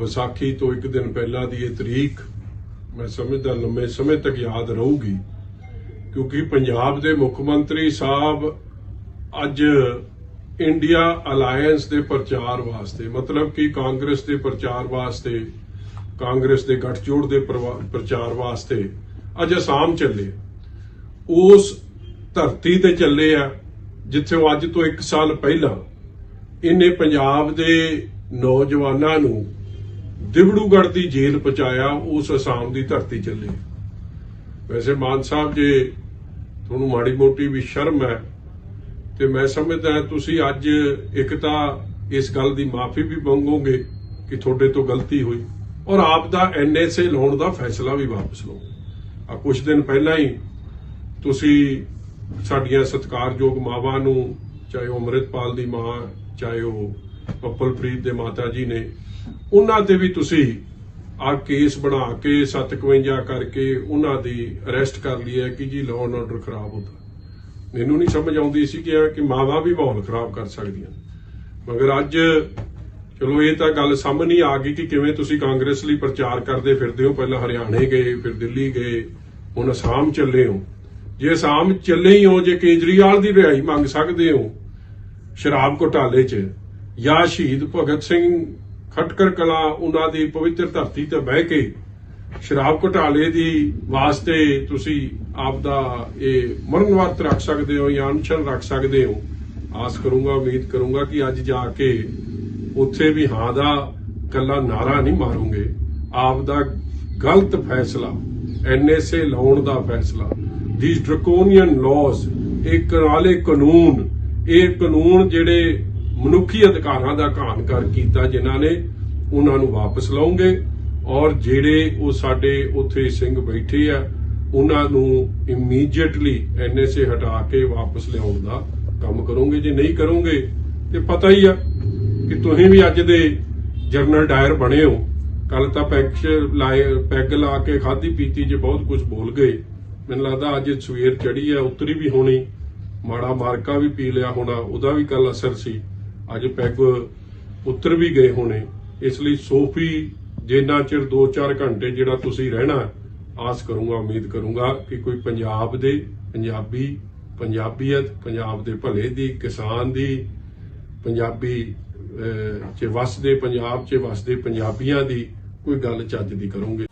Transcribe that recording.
ਵਿਸਾਖੀ ਤੋਂ ਇੱਕ ਦਿਨ ਪਹਿਲਾਂ ਦੀ ਇਹ ਤਰੀਕ ਮੈਂ ਸਮਝਦਾ, ਲੰਮੇ ਸਮੇਂ ਤੱਕ ਯਾਦ ਰਹੂਗੀ, ਕਿਉਂਕਿ ਪੰਜਾਬ ਦੇ ਮੁੱਖ ਮੰਤਰੀ ਸਾਹਿਬ ਅੱਜ ਇੰਡੀਆ ਅਲਾਈਅੰਸ ਦੇ ਪ੍ਰਚਾਰ ਵਾਸਤੇ, ਮਤਲਬ ਕਿ ਕਾਂਗਰਸ ਦੇ ਪ੍ਰਚਾਰ ਵਾਸਤੇ, ਕਾਂਗਰਸ ਦੇ ਗੱਠਜੋੜ ਦੇ ਪ੍ਰਵਾ- ਪ੍ਰਚਾਰ ਵਾਸਤੇ ਅੱਜ ਅਸਾਮ ਚੱਲੇ ਉਸ ਧਰਤੀ ਤੇ ਚੱਲੇ ਆ, ਜਿੱਥੇ ਉਹ ਅੱਜ ਤੋਂ 1 ਸਾਲ ਪਹਿਲਾਂ ਇਹਨੇ ਪੰਜਾਬ ਦੇ ਨੌਜਵਾਨਾਂ ਨੂੰ ਦਿਬੜੂਗੜ੍ਹ ਦੀ ਜੇਲ੍ਹ ਪਹੁੰਚਾਇਆ, ਉਸ ਅਸਾਮ ਦੀ ਧਰਤੀ ਚੱਲੇ। ਵੈਸੇ ਮਾਨ ਸਾਹਿਬ, ਜੇ ਤੁਹਾਨੂੰ ਮਾੜੀ ਮੋਟੀ ਵੀ ਸ਼ਰਮ ਹੈ, ਤੇ ਮੈਂ ਸਮਝਦਾ ਤੁਸੀਂ ਅੱਜ ਇੱਕ ਤਾਂ ਇਸ ਗੱਲ ਦੀ ਮਾਫੀ ਵੀ ਮੰਗੋਗੇ ਕਿ ਤੁਹਾਡੇ ਤੋਂ ਗਲਤੀ ਹੋਈ ਔਰ ਆਪ ਦਾ ਐਨਐਸਏ ਲਾਉਣ ਦਾ ਫੈਸਲਾ ਵੀ ਵਾਪਸ ਲਓ। ਆ ਕੁਝ ਦਿਨ ਪਹਿਲਾਂ ਹੀ ਤੁਸੀਂ ਸਾਡੀਆਂ ਸਤਿਕਾਰਯੋਗ ਮਾਵਾਂ ਨੂੰ, ਚਾਹੇ ਉਹ ਅੰਮ੍ਰਿਤਪਾਲ ਦੀ ਮਾਂ, ਚਾਹੇ ਉਹ ਪੱਪਲਪ੍ਰੀਤ ਦੇ ਮਾਤਾ ਜੀ ਨੇ, ਉਹਨਾਂ ਤੇ ਵੀ ਤੁਸੀਂ ਆ ਕੇਸ ਬਣਾ ਕੇ 751 ਕਰਕੇ ਉਹਨਾਂ ਦੀ ਅਰੈਸਟ ਕਰ ਲਈ ਹੈ ਕਿ ਜੀ ਲਾਅ ਐਂਡ ਆਰਡਰ ਖਰਾਬ ਹੁੰਦਾ। ਮੈਨੂੰ ਨਹੀਂ ਸਮਝ ਆਉਂਦੀ ਸੀ ਕਿ ਕਿ ਮਾਵਾਂ ਵੀ ਮਾਹੌਲ ਖਰਾਬ ਕਰ ਸਕਦੀਆਂ ਮਗਰ ਅੱਜ, ਚਲੋ ਇਹ ਤਾਂ ਗੱਲ ਸਾਹਮਣੇ ਆ ਗਈ ਕਿ ਕਿਵੇਂ ਤੁਸੀਂ ਕਾਂਗਰਸ ਲਈ ਪ੍ਰਚਾਰ ਕਰਦੇ ਫਿਰਦੇ ਹੋ। ਪਹਿਲਾਂ ਹਰਿਆਣੇ ਗਏ, ਫਿਰ ਦਿੱਲੀ ਗਏ, ਹੁਣ ਅਸਾਮ ਚੱਲੇ ਹੋ। ਜੇ ਅਸਾਮ ਚੱਲੇ ਹੀ ਹੋ, ਜੇ ਕੇਜਰੀਵਾਲ ਦੀ ਰਿਹਾਈ ਮੰਗ ਸਕਦੇ ਹੋ ਸ਼ਰਾਬ ਘੁਟਾਲੇ 'ਚ ਜਾਂ ਸ਼ਹੀਦ ਭਗਤ ਸਿੰਘ ਖਟਕਰ ਕਲਾ, ਉਹਨਾਂ ਦੀ ਪਵਿੱਤਰ ਧਰਤੀ ਤੇ ਬਹਿ ਕੇ ਸ਼ਰਾਬ ਘੁਟਾਲੇ ਦੀ ਵਾਸਤੇ ਤੁਸੀਂ ਆਪ ਦਾ ਇਹ ਮਰਨ ਵਰਤ ਰੱਖ ਸਕਦੇ ਹੋ ਜਾਂ ਅਨਸ਼ਨ ਰੱਖ ਸਕਦੇ ਹੋ। ਆਸ ਕਰੂੰਗਾ, ਉਮੀਦ ਕਰੂੰਗਾ ਕਿ ਅੱਜ ਜਾ ਕੇ ਉੱਥੇ ਵੀ ਹਾਂ ਦਾ ਕੱਲਾ ਨਾਰਾ ਨਹੀਂ ਮਾਰੋਗੇ। ਆਪ ਦਾ ਗਲਤ ਫੈਸਲਾ, ਐਨਐਸਏ ਲਾਉਣ ਦਾ ਫੈਸਲਾ ਥੀਸ ਡਰਕੋਨੀਅਨ ਲਾਜ਼ ਇਹ ਕਰਾਲੇ ਕਾਨੂੰਨ, ਇਹ ਕਾਨੂੰਨ ਜਿਹੜੇ ਮਨੁੱਖੀ ਅਧਿਕਾਰਾਂ ਦਾ ਘਾਣ ਕਰ ਕੀਤਾ ਜਿਨ੍ਹਾਂ ਨੇ ਉਹਨਾਂ ਨੂੰ ਵਾਪਸ ਲਾਉਂਗੇ ਔਰ ਜਿਹੜੇ ਉਹ ਸਾਡੇ ਉੱਥੇ ਸਿੰਘ ਬੈਠੇ ਆ, ਉਹਨਾਂ ਨੂੰ ਇਮੀਡੀਏਟਲੀ ਐਨਐਸਏ ਹਟਾ ਕੇ ਵਾਪਸ ਲਿਆਉਣ ਦਾ ਕੰਮ ਕਰੋਗੇ। ਜੇ ਨਹੀਂ ਕਰੋਗੇ, ਤੇ ਪਤਾ ਹੀ ਆ ਕਿ ਤੁਸੀਂ ਵੀ ਅੱਜ ਦੇ ਜਰਨਲ ਡਾਇਰ ਬਣੇ ਹੋ। ਕੱਲ ਤਾਂ ਪੈਗ ਲਾਏ, ਪੈਗ ਲਾ ਕੇ ਖਾਦੀ ਪੀਤੀ ਜੇ ਬਹੁਤ ਕੁਝ ਬੋਲ ਗਏ। ਮੈਨੂੰ ਲੱਗਦਾ ਅੱਜ ਸਵੇਰ ਚੜੀ ਆ, ਉਤਰੀ ਵੀ ਹੋਣੀ। ਮਾੜਾ ਮਾਰਕਾ ਵੀ ਪੀ ਲਿਆ ਹੋਣਾ, ਉਹਦਾ ਵੀ ਕੱਲ ਅਸਰ ਸੀ। ਅੱਜ ਪੈਗ ਉਤਰ ਵੀ ਗਏ ਹੋਣੇ। ਇਸ ਲਈ ਸੋਫੀ, ਜਿੰਨਾ ਚਿਰ 2-4 ਘੰਟੇ ਜਿਹੜਾ ਤੁਸੀਂ ਰਹਿਣਾ, ਆਸ ਕਰੂੰਗਾ, ਉਮੀਦ ਕਰੂੰਗਾ ਕਿ ਕੋਈ ਪੰਜਾਬ ਦੇ, ਪੰਜਾਬੀ, ਪੰਜਾਬੀਅਤ, ਪੰਜਾਬ ਦੇ ਭਲੇ ਦੀ, ਕਿਸਾਨ ਦੀ, ਪੰਜਾਬੀ ਚ ਵਸਦੇ, ਪੰਜਾਬ ਚ ਵਸਦੇ ਪੰਜਾਬੀਆਂ ਦੀ ਕੋਈ ਗੱਲ ਚੱਜ ਦੀ ਕਰੋਗੇ।